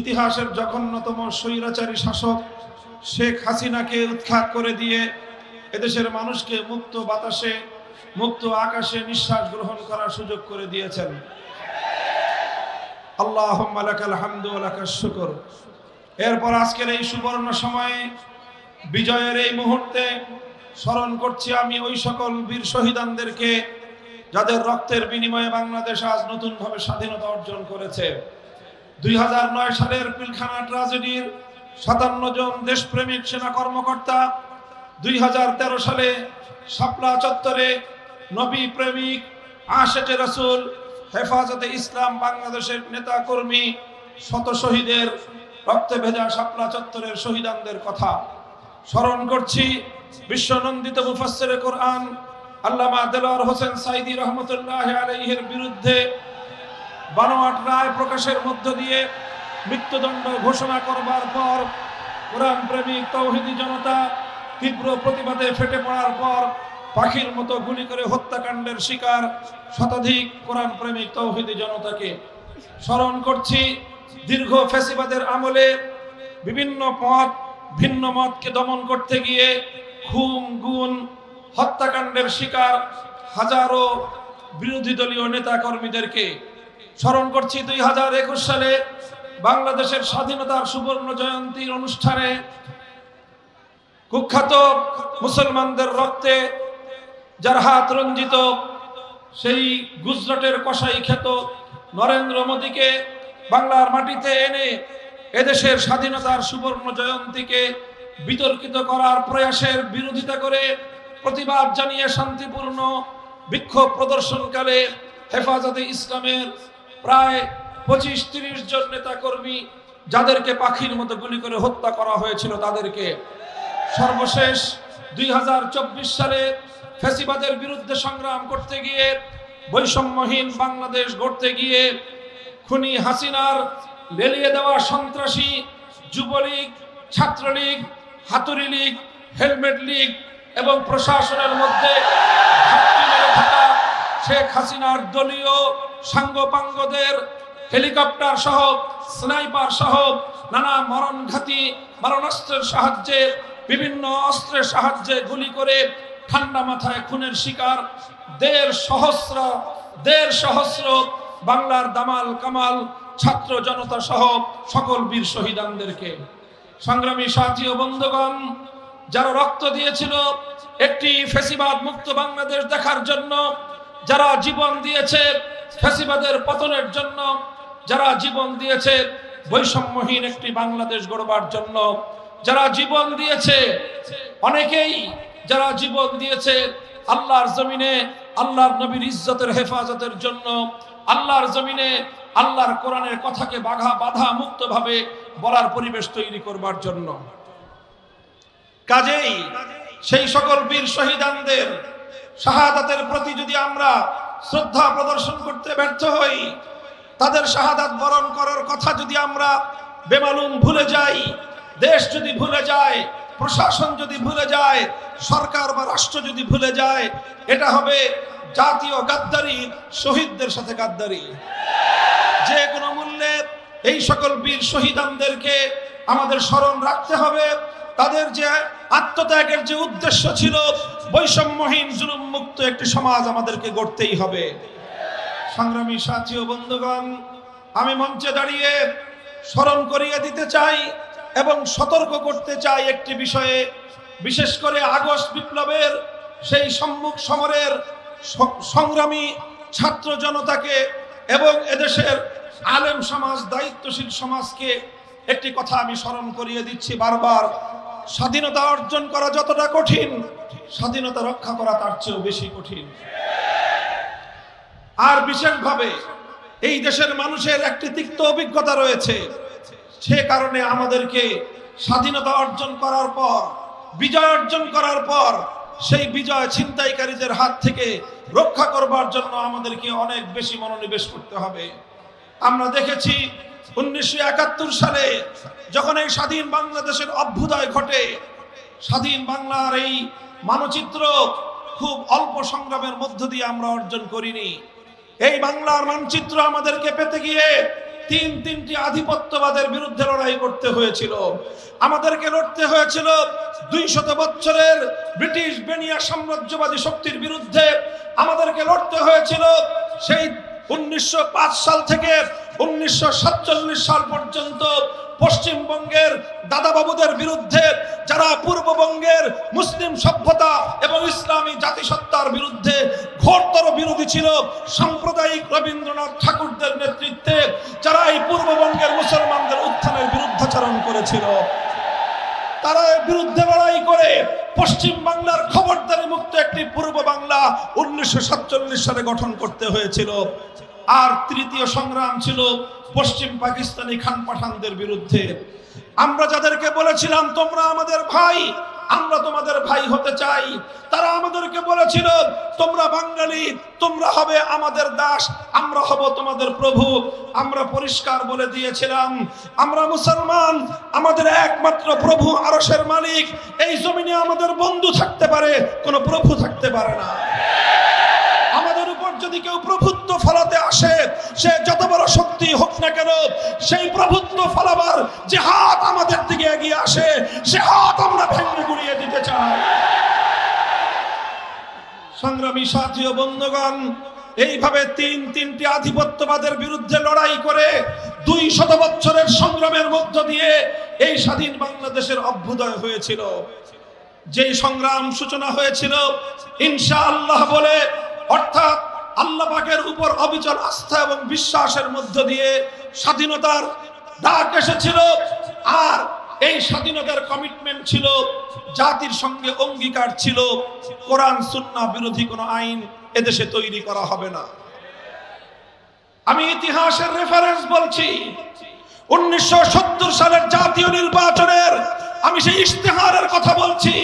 ইতিহাসের জঘন্যতম স্বৈরাচারী শাসক শেখ হাসিনাকে উৎখাত করে দিয়ে এদেশের মানুষকে মুক্ত বাতাসে, মুক্ত আকাশে নিঃশ্বাস গ্রহণ করার সুযোগ করে দিয়েছেন। আল্লাহ শুকর। এরপর আজকের এই সুবর্ণ সময়ে, বিজয়ের এই মুহূর্তে স্মরণ করছি আমি ওই সকল বীর শহীদানদেরকে, যাদের রক্তের বিনিময়ে বাংলাদেশ আজ নতুনভাবে স্বাধীনতা অর্জন করেছে। দুই হাজার নয় সালের পিলখানা ট্রাজেডির সাতান্ন জন দেশপ্রেমিক সেনা কর্মকর্তা, দুই হাজার তেরো সালে শাপলা চত্বরে নবী প্রেমিক আশেটে রসুল হেফাজতে ইসলাম বাংলাদেশের নেতা কর্মী শত শহীদের রক্তে ভেজা শাপলা চত্বরের শহীদানদের কথা। স্মরণ করছি বিশ্বনন্দিত মুফাসসিরে কোরআন আল্লামা দেলোয়ার হোসেন সাইদি রহমতুল্লাহ আলাইহির বিরুদ্ধে বানোয়াট রায় প্রকাশের মধ্য দিয়ে মৃত্যুদণ্ড ঘোষণা করবার পর কোরআন প্রেমিক তৌহিদি জনতা তীব্র প্রতিবাদে ফেটে পড়ার পর পাখির মতো গুলি করে হত্যাকাণ্ডের শিকার শতাধিক কোরআন প্রেমিক তৌহিদি জনতাকে। স্মরণ করছি, দীর্ঘ ফেসিবাদের আমলে বিভিন্ন পথ, ভিন্ন মতকে দমন করতে গিয়ে খুন, গুণ, হত্যাকাণ্ডের শিকার হাজারো বিরোধী দলীয় নেতা কর্মীদেরকে স্মরণ করছি দুই হাজার একুশ সালে বাংলাদেশের স্বাধীনতার সুবর্ণ জয়ন্তীর অনুষ্ঠানে কুখ্যাত মুসলমানদের রক্তে যার হাত রঞ্জিত, সেই গুজরাটের কসাই খ্যাত নরেন্দ্র মোদীকে বাংলার মাটিতে এনে এদেশের স্বাধীনতার সুবর্ণ জয়ন্তীকে বিতর্কিত করার প্রয়াসের বিরোধিতা করে প্রতিবাদ জানিয়ে শান্তিপূর্ণ বিক্ষোভ প্রদর্শনকালে হেফাজতে ইসলামের প্রায় পঁচিশ তিরিশ জন নেতা কর্মী যাদেরকে পাখির মতো গুলি করে হত্যা করা হয়েছিল তাদেরকে। সর্বশেষ দুই সালে ফেসিবাদের বিরুদ্ধে সংগ্রাম করতে গিয়ে, বৈষম্যহীন বাংলাদেশ গড়তে গিয়ে খুনি হাসিনার লেলিয়ে দেওয়া সন্ত্রাসী, যুবলীগ, ছাত্রলীগ হাতুরি লীগ, হেলমেট লীগ এবং প্রশাসনের মধ্যে শেখ হাসিনার দলীয় সাঙ্গপাঙ্গদের হেলিকপ্টার সহ, স্নাইপার সহ নানা মরণঘাতী, মারণাস্ত্রের সাহায্যে, বিভিন্ন অস্ত্রের সাহায্যে গুলি করে ঠান্ডা মাথায় খুনের শিকার দেড় সহস্র দেড় সহস্র বাংলার দামাল কামাল ছাত্র জনতা সহ সকল বীর শহীদানদেরকে। সংগ্রামী সাথী ও বন্ধুগণ, যারা রক্ত দিয়েছিল একটি ফেসিবাদ মুক্ত বাংলাদেশ দেখার জন্য যারা জীবন দিয়েছে ফেসিবাদের পতনের জন্য, যারা জীবন দিয়েছে বৈষম্যহীন একটি বাংলাদেশ গড়বার জন্য, যারা জীবন দিয়েছে অনেকেই যারা জীবন দিয়েছে আল্লাহর জমিনে, আল্লাহর নবীর ইজ্জতের হেফাজতের জন্য, আল্লাহর জমিনে আল্লাহর কোরআনের কথাকে বাধা বাধা মুক্তভাবে বলার পরিবেশ তৈরি করবার জন্য। কাজেই সেই সকল বীর শহীদানদের শাহাদাতের প্রতি যদি আমরা শ্রদ্ধা প্রদর্শন করতে ব্যর্থ হই, তাদের শাহাদাত বরণ করার কথা যদি আমরা বেমালুম ভুলে যাই, দেশ যদি ভুলে যায়, প্রশাসন যদি ভুলে যায়, সরকার বা রাষ্ট্র যদি ভুলে যায়, এটা হবে জাতীয় গাদ্দারি, শহীদদের সাথে গাদ্দারি। যে কোনো মূল্যে এই সকল বীর শহীদানদেরকে আমাদের স্মরণ রাখতে হবে। তাদের যে আত্মত্যাগের যে উদ্দেশ্য ছিল, বৈষম্যহীন জুলুম মুক্ত একটি সমাজ আমাদেরকে গড়তেই হবে। সংগ্রামী সাথী ও বন্ধুগণ, আমি মঞ্চে দাঁড়িয়ে স্মরণ করিয়ে দিতে চাই এবং সতর্ক করতে চাই একটি বিষয়ে, বিশেষ করে আগস্ট বিপ্লবের সেই সম্মুখ সমরের সংগ্রামী ছাত্র জনতাকে এবং এদেশের আলেম সমাজ, দায়িত্বশীল সমাজকে একটি কথা আমি স্মরণ করিয়ে দিচ্ছি বারবার। স্বাধীনতা অর্জন করা যতটা কঠিন, স্বাধীনতা রক্ষা করা তার চেয়েও বেশি কঠিন। আর বিশেষভাবে এই দেশের মানুষের একটি তিক্ত অভিজ্ঞতা রয়েছে। সে কারণে আমাদেরকে স্বাধীনতা অর্জন করার পর, বিজয় অর্জন করার পর, সেই বিজয় ছিনতাইকারীদের হাত থেকে রক্ষা করবার জন্য আমাদেরকে অনেক বেশি মনোনিবেশ করতে হবে। আমরা দেখেছি উনিশশো একাত্তর সালে যখন এই স্বাধীন বাংলাদেশের অভ্যুদয় ঘটে, স্বাধীন বাংলার এই মানচিত্র খুব অল্প সংগ্রামের মধ্য দিয়ে আমরা অর্জন করিনি। এই বাংলার মানচিত্র আমাদেরকে পেতে গিয়ে তিন তিনটি আধিপত্যবাদের বিরুদ্ধে লড়াই করতে হয়েছিল। আমাদেরকে লড়তে হয়েছিল দুই শত বছরের ব্রিটিশ বেনিয়া সাম্রাজ্যবাদী শক্তির বিরুদ্ধে। আমাদেরকে লড়তে হয়েছিল সেই উনিশশো পাঁচ সাল থেকে উনিশশো সাতচল্লিশ সাল পর্যন্ত পশ্চিমবঙ্গের দাদাবাবুদের বিরুদ্ধে যারা পূর্ববঙ্গের মুসলিম সভ্যতা এবং ইসলামী জাতিসত্তার বিরুদ্ধে ঘোরতর বিরোধী ছিল, সাম্প্রদায়িক রবীন্দ্রনাথ ঠাকুরদের নেতৃত্বে যারা এই পূর্ববঙ্গের মুসলমানদের উত্থানের বিরুদ্ধাচরণ করেছিল। তারা বিরুদ্ধে লড়াই করে। পশ্চিম বাংলার খবরদারি মুক্ত একটি পূর্ব বাংলা উনিশশো সাতচল্লিশ সালে গঠন করতে হয়েছিল। আর তৃতীয় সংগ্রাম ছিল পশ্চিম পাকিস্তানি খান পাঠানদের বিরুদ্ধে। আমরা যাদেরকে বলেছিলাম, তোমরা আমাদের ভাই আমরা তোমাদের ভাই হতে চাই। তারা আমাদেরকে বলেছিল, তোমরা বাঙালি, তোমরা হবে আমাদের দাস, আমরা হব তোমাদের প্রভু। আমরা পরিষ্কার বলে দিয়েছিলাম, আমরা মুসলমান, আমাদের একমাত্র প্রভু আরশের মালিক। এই জমিনে আমাদের বন্ধু থাকতে পারে, কোনো প্রভু থাকতে পারে না। আমাদের উপর যদি কেউ প্রভুত্ব ফলাতে আসে, সে যত বড় শক্তি হোক না কেন, সেই প্রভুত্ব ফলাবার যে হাত আমাদের দিকে এগিয়ে আসে, সে হাত আমরা ভেঙে গুড়িয়ে দিতে চাই সংগ্রামী সাথী ও বন্ধুগণ, এইভাবে তিন তিনটি আধিপত্যবাদের বিরুদ্ধে লড়াই করে দুই শত বছরের সংগ্রামের মধ্য দিয়ে এই স্বাধীন বাংলাদেশের অভ্যুদয় হয়েছিল। যেই সংগ্রাম সূচনা হয়েছিল ইনশা আল্লাহ বলে, অর্থাৎ আল্লাহ পাকের উপর অবিচল আস্থা এবং বিশ্বাসের মধ্য দিয়ে স্বাধীনতার ডাক এসেছিল, আর এই স্বাধীনতার কমিটমেন্ট ছিল, জাতির সঙ্গে অঙ্গীকার ছিল, কোরআন, সুন্নাহ বিরোধী কোনো আইন এদেশে তৈরি করা হবে না। আমি ইতিহাসের রেফারেন্স বলছি, উনিশশো সত্তর সালের জাতীয় নির্বাচনের আমি সেই ইশতেহারের কথা বলছি,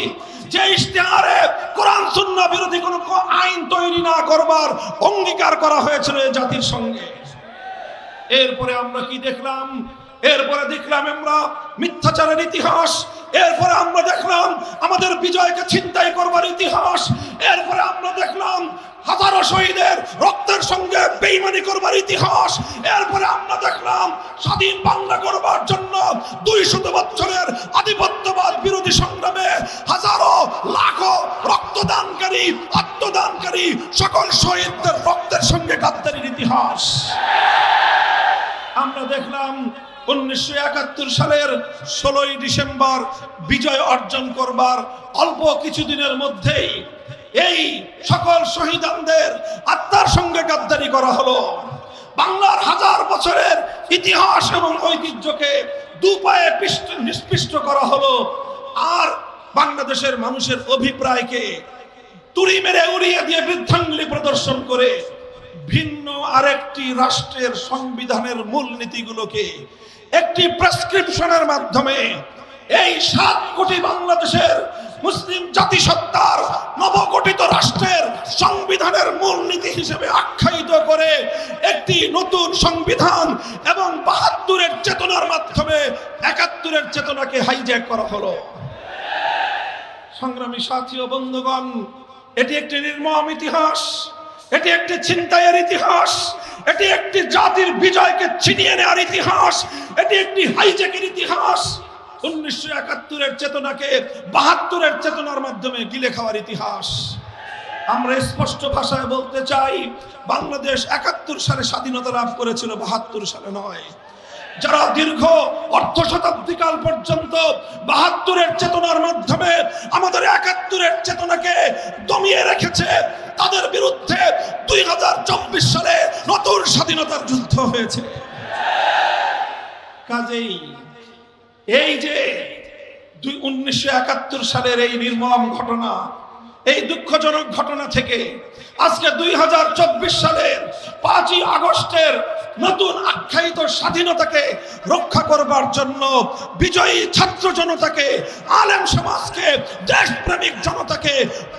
যে ইশতেহারে কোরআন, সুন্নাহ বিরোধী কোনো আইন তৈরি না করবার অঙ্গীকার করা হয়েছিল জাতির সঙ্গে। এরপরে আমরা কি দেখলাম? এরপরে দেখলাম আমরা মিথ্যাচারের ইতিহাস, এরপরে আমরা দেখলাম আমাদের বিজয়কে ছিনতাই করবার ইতিহাস, এরপরে আমরা দেখলাম হাজারো শহীদের রক্তের সঙ্গে বেইমানি করবার ইতিহাস, এরপরে আমরা দেখলাম স্বাধীন বাংলা করবার জন্য দুই শত বছরের আধিপত্যবাদ বিরোধী সংগ্রামে হাজারো লাখো রক্তদানকারী, আত্মদানকারী সকল শহীদদের রক্তের সঙ্গে গাদ্দারির ইতিহাস। আমরা দেখলাম উনিশশো একাত্তর সালের ষোলোই ডিসেম্বর বিজয় অর্জন করবার অল্প কিছুদিনের মধ্যেই এই সকল শহীদানদের আত্মার সঙ্গে গাদ্দারি করা হলো। বাংলার হাজার বছরের ইতিহাস এবং ঐতিহ্যকে দু পায়ে পিষ্ট- নিষ্পিষ্ট করা হলো। আর বাংলাদেশের মানুষের অভিপ্রায়কে তুড়ি মেরে উড়িয়ে দিয়ে বৃদ্ধাঙ্গুলি প্রদর্শন করে ভিন্ন আরেকটি রাষ্ট্রের সংবিধানের মূল নীতিগুলোকে একটি প্রেসক্রিপশনের মাধ্যমে এই সাত কোটি বাংলাদেশের মুসলিম জাতিসত্তার নবগঠিত রাষ্ট্রের সংবিধানের মূলনীতি হিসেবে আখ্যায়িত করে একটি নতুন সংবিধান এবং বাহাত্তরের চেতনার মাধ্যমে একাত্তরের চেতনাকে হাইজ্যাক করা হলো। সংগ্রামী সাথী ও বন্ধুগণ, এটি একটি নির্মম ইতিহাস, এটি একটি ছিনতাইয়ের ইতিহাস। এটি একটি জাতির বিজয়কে ছিনিয়ে নেওয়ার ইতিহাস, এটি একটি হাইজ্যাকের ইতিহাস। উনিশশো একাত্তরের চেতনাকে বাহাত্তরের চেতনার মাধ্যমে গিলে খাওয়ার ইতিহাস। আমরা স্পষ্ট ভাষায় বলতে চাই, বাংলাদেশ একাত্তর সালে স্বাধীনতা লাভ করেছিল, বাহাত্তর সালে নয়। যারা দীর্ঘ অর্ধ শতাব্দীকাল পর্যন্ত বাহাত্তরের চেতনার মাধ্যমে আমাদের একাত্তরের চেতনাকে দমিয়ে রেখেছে, তাদের বিরুদ্ধে দুই হাজার চব্বিশ সালে নতুন স্বাধীনতার যুদ্ধ হয়েছে। কাজেই এই যে দুই উনিশশো একাত্তর সালের এই নির্মম ঘটনা এই দুঃখজনক ঘটনা থেকে আজকে দুই হাজার চব্বিশ সালের পাঁচই আগস্টের নতুন আখ্যায়িত স্বাধীনতাকে রক্ষা করবার জন্য বিজয়ী ছাত্র জনতাকে, আলেম সমাজকে, দেশপ্রেমিক জনতাকে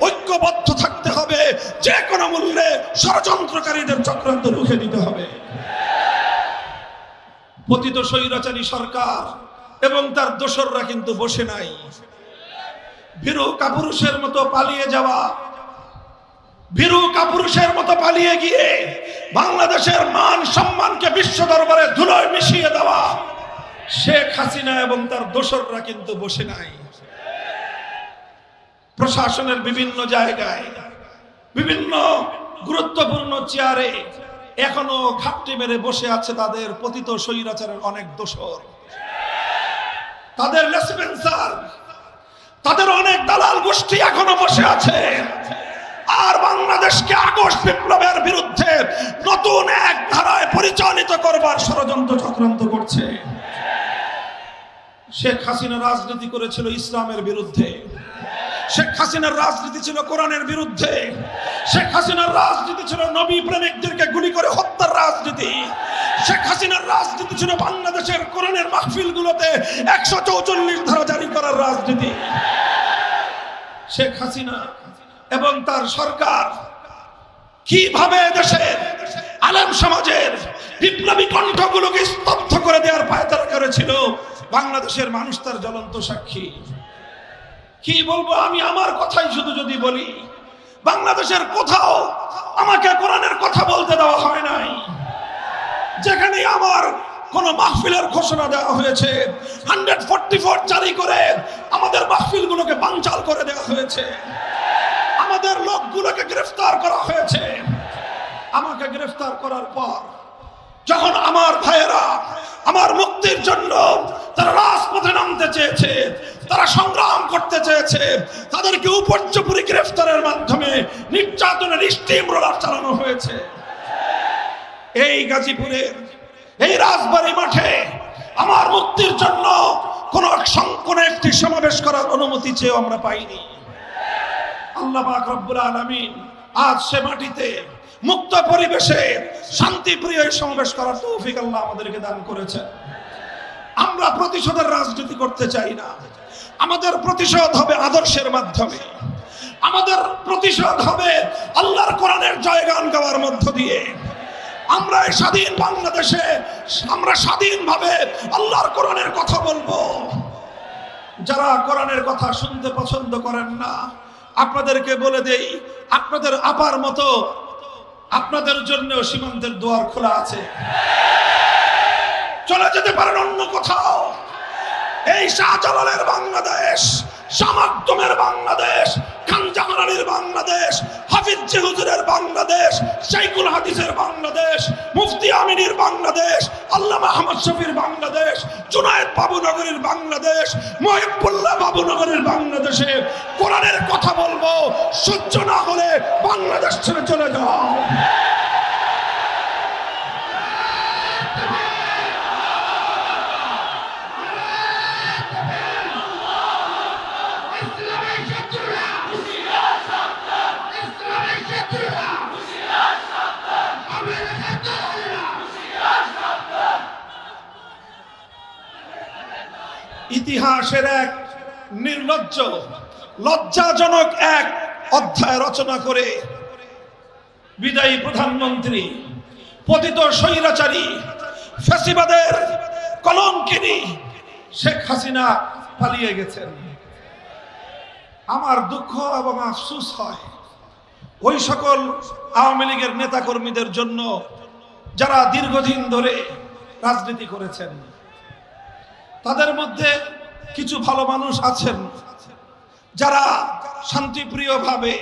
ঐক্যবদ্ধ থাকতে হবে, যে কোনো মূল্যে ষড়যন্ত্রকারীদের চক্রান্ত রুখে দিতে হবে। পতিত স্বৈরাচারী সরকার এবং তার দোসররা কিন্তু বসে নাই। ভীরু কাপুরুষের মতো পালিয়ে যাওয়া। ভীরু কাপুরুষের মতো পালিয়ে গিয়ে বাংলাদেশের মান সম্মানকে বিশ্ব দরবারে ধুলোয় মিশিয়ে দেওয়া। শেখ হাসিনা এবং তার দোসররা কিন্তু বসে নাই। প্রশাসনের বিভিন্ন জায়গায়, বিভিন্ন গুরুত্বপূর্ণ চেয়ারে এখনও ঘাপটি মেরে বসে আছে তাদের পতিত স্বৈরাচারের অনেক দোসর। তাদের লেসপেন্সার তাদের অনেক দালাল গোষ্ঠী এখনও বসে আছে। আর বাংলাদেশকে আগস্ট বিপ্লবের বিরুদ্ধে নতুন এক ধারায় পরিচালিত করবার ষড়যন্ত্র চক্রান্ত করছে। শেখ হাসিনা রাজনীতি করেছিল ইসলামের বিরুদ্ধে। শেখ হাসিনার রাজনীতি ছিল কোরআনের বিরুদ্ধে। শেখ হাসিনার রাজনীতি ছিল নবী প্রেমিকদেরকে গুলি করে হত্যার রাজনীতি। শেখ হাসিনার রাজনীতি ছিল বাংলাদেশের কোরআনের মাহফিলগুলোতে একশো চৌচল্লিশ ধারা জারি করার রাজনীতি। শেখ হাসিনা এবং তার সরকার কীভাবে দেশের আলেম সমাজের বিপ্লবী কণ্ঠগুলোকে স্তব্ধ করে দেওয়ার পায়তারা করেছিল, বাংলাদেশের মানুষ তার জ্বলন্ত সাক্ষী। কি বলব আমি? আমার কথাই শুধু যদি বলি, বাংলাদেশের কোথাও আমাকে কোরআনের কথা বলতে দেওয়া হয় নাই। যেখানে আমার কোন মাহফিলের ঘোষণা দেওয়া হয়েছে হান্ড্রেড ফোর্টি ফোর জারি করে আমাদের মাহফিলগুলোকে বানচাল করে দেওয়া হয়েছে। আমাদের লোকগুলোকে গ্রেফতার করা হয়েছে। আমাকে গ্রেফতার করার পর যখন আমার ভাইয়েরা আমার মুক্তির জন্য তারা রাজপথে নামতে চেয়েছে তারা সংগ্রাম করতে চেয়েছে। তাদেরকে উপর্যপুরি গ্রেফতারের মাধ্যমে নির্যাতনের স্টিম রোলার চালানো হয়েছে। এই গাজীপুরের এই রাজবাড়ি মাঠে আমার মুক্তির জন্য কোন কোন একটি সমাবেশ করার অনুমতি চেয়েও আমরা পাইনি। আল্লাহ রব্বুল আলামিন আজ সে মাটিতে মুক্ত পরিবেশে শান্তিপ্রিয় সমাবেশ করার তৌফিক আল্লাহ আমাদেরকে দান করেছেন। আমরা প্রতিশোধের রাজনীতি করতে চাই না। আমাদের প্রতিশোধ হবে আদর্শের মাধ্যমে। আমাদের প্রতিশোধ হবে আল্লাহর কোরআনের জয়গান গাওয়ার মধ্য দিয়ে। আমরা এই স্বাধীন বাংলাদেশে, আমরা স্বাধীনভাবে আল্লাহর কোরআনের কথা বলব। যারা কোরআনের কথা শুনতে পছন্দ করেন না, আপনাদেরকে বলে দেই, আপনাদের আপার মতো আপনাদের জন্য সীমান্তের দুয়ার খোলা আছে। চলে যেতে পারেন অন্য কোথাও। এই শাহজালালের বাংলাদেশ সামাকদমের বাংলাদেশ খানজাহান বাংলাদেশ হাফিজ হুজুরের বাংলাদেশ শাইকুল হাদিসের বাংলাদেশ, মুফতি আমিনীর বাংলাদেশ, আল্লামা আহমদ শফির বাংলাদেশ, জুনায়েদ বাবুনগরীর বাংলাদেশ, মহিবুল্লাহ বাবুনগরীর বাংলাদেশে কোরআনের কথা বলব সহ্য না হলে বাংলাদেশ ছেড়ে চলে যাও। ইতিহাসের এক নির্লজ্জ, লজ্জাজনক এক অধ্যায় রচনা করে বিদায়ী প্রধানমন্ত্রী, পতিত স্বৈরাচারী, ফ্যাসিবাদের কলঙ্কিনী শেখ হাসিনা পালিয়ে গেছেন। আমার দুঃখ এবং আফসুস হয় ওই সকল আওয়ামী লীগের নেতাকর্মীদের জন্য যারা দীর্ঘদিন ধরে রাজনীতি করেছেন। তাদের মধ্যে কিছু ভালো মানুষ আছেন যারা শান্তিপ্রিয়ভাবে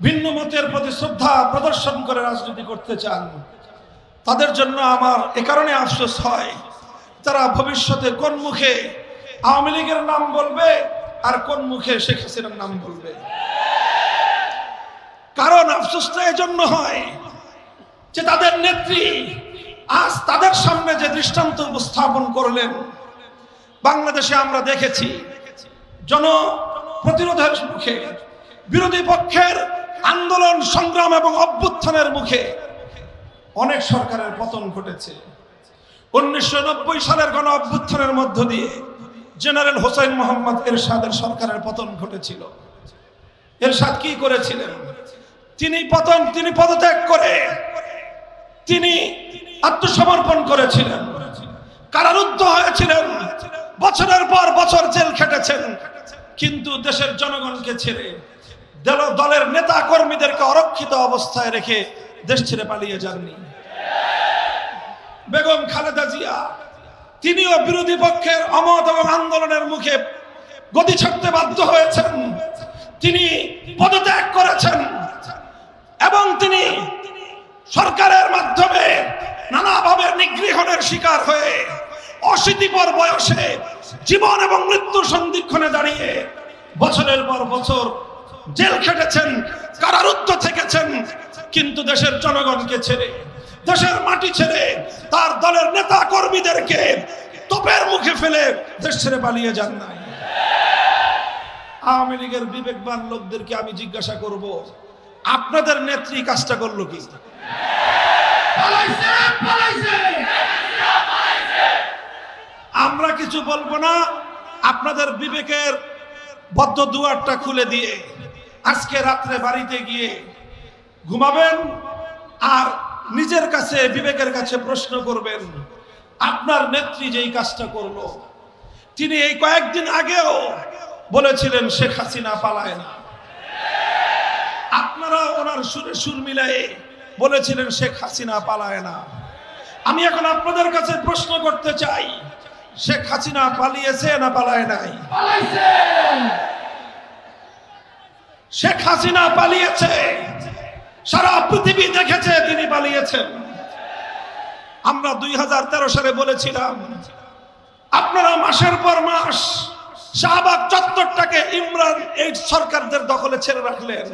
ভিন্ন মতের প্রতি শ্রদ্ধা প্রদর্শন করে রাজনীতি করতে চান। তাদের জন্য আমার এ কারণে আফসোস হয়। তারা ভবিষ্যতে কোন মুখে আওয়ামী লীগের নাম বলবে আর কোন মুখে শেখ হাসিনার নাম বলবে। কারণ আফসোসটা এজন্য হয় যে তাদের নেত্রী আজ তাদের সামনে যে দৃষ্টান্ত উপস্থাপন করলেন বাংলাদেশে আমরা দেখেছি জন প্রতিরোধের মুখে, বিরোধী পক্ষের আন্দোলন, সংগ্রাম এবং অভ্যুত্থানের মুখে অনেক সরকারের পতন ঘটেছে। উনিশশো নব্বই সালের গণ অভ্যুত্থানের মধ্য দিয়ে জেনারেল হোসেন মোহাম্মদ এরশাদের সরকারের পতন ঘটেছিল। এরশাদ কি করেছিলেন? তিনি পতন, তিনি পদত্যাগ করে তিনি আত্মসমর্পণ করেছিলেন। কারারুদ্ধ হয়েছিলেন। বছরের পর বছর জেল খেটেছেন, কিন্তু দেশের জনগণকে ছেড়ে দল- দলের নেতা কর্মীদেরকে অরক্ষিত অবস্থায় রেখে দেশ ছেড়ে পালিয়ে যাননি। বেগম খালেদা জিয়া, তিনিও বিরোধী পক্ষের অমত এবং আন্দোলনের মুখে গতি ছাড়তে বাধ্য হয়েছেন। তিনি পদত্যাগ করেছেন এবং তিনি সরকারের মাধ্যমে নানাভাবে নিগৃহণের শিকার হয়ে অশীতিপর বয়সে জীবন এবং মৃত্যুর সন্ধিক্ষণে দাঁড়িয়ে বছরের পর বছর জেল খেটেছেন, কারারুদ্ধ থেকেছেন, কিন্তু দেশের জনগণকে ছেড়ে, দেশের মাটি ছেড়ে তার দলের নেতা কর্মীদেরকে তোপের মুখে ফেলে দেশ ছেড়ে পালিয়ে যান নাই। আওয়ামী লীগের বিবেকবান লোকদেরকে আমি জিজ্ঞাসা করব, আপনাদের নেত্রী কাজটা করল কি? আমরা কিছু বলব না। আপনাদের বিবেকের বদ্ধ দুয়ারটা খুলে দিয়ে আজকে রাত্রে বাড়িতে গিয়ে ঘুমাবেন আর নিজের কাছে, বিবেকের কাছে প্রশ্ন করবেন, আপনার নেত্রী যেই কাজটা করল, তিনি এই কয়েকদিন আগেও বলেছিলেন, শেখ হাসিনা পালায় না। আপনারা ওনার সুরে সুর মিলাই বলেছিলেন, শেখ হাসিনা পালায় না। আমি এখন আপনাদের কাছে প্রশ্ন করতে চাই শেখ হাসিনা পালিয়েছে না পালায় নাই? শেখ হাসিনা পালিয়েছে। সারা পৃথিবী দেখেছে তিনি পালিয়েছেন। আমরা দুই হাজার তেরো সালে বলেছিলাম আপনারা মাসের পর মাস শাহবাগ চত্বরটাকে ইমরান এই সরকারদের দখলে ছেড়ে রাখলেন।